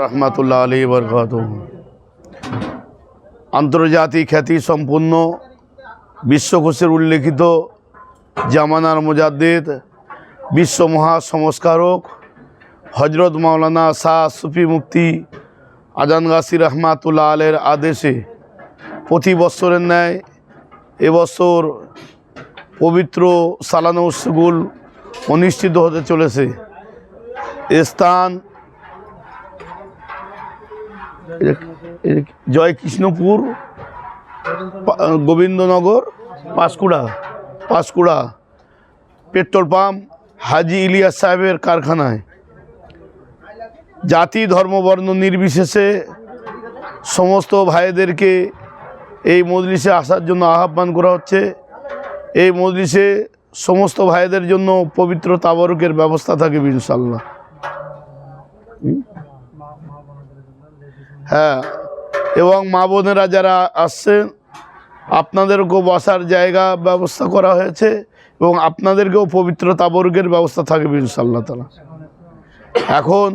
রহমাতুল্লাহ আলী বরকাত আন্তর্জাতিক খ্যাতি সম্পূর্ণ বিশ্বকোষের উল্লেখিত জামানার মুজাদ্দিদ, বিশ্ব মহা সংস্কারক হজরত মাওলানা শাহ সুফি মুক্তি আজান গাছি রহমাতুল্লাহ আলের আদেশে প্রতি বৎসরের ন্যায় এবছর পবিত্র সালানা উৎসগুল অনুষ্ঠিত হতে চলেছে। স্থান Joykrishnapur Gobindanagar, Panskura Panskura, petrol pump, Haji Ilias সাহেবের কারখানায়। জাতি, ধর্ম, বর্ণ নির্বিশেষে সমস্ত ভাইদেরকে এই মজলিসে আসার জন্য আহ্বান করা হচ্ছে। এই মজলিসে সমস্ত ভাইদের জন্য পবিত্র তাবরকের ব্যবস্থা থাকবে ইনশাল্লাহ হ্যাঁ এবং মা বোনেরা যারা আসছেন আপনাদেরকেও বসার জায়গা ব্যবস্থা করা হয়েছে এবং আপনাদেরকেও পবিত্র তাবর্গের ব্যবস্থা থাকবে ইনশাল্লাহ তালা এখন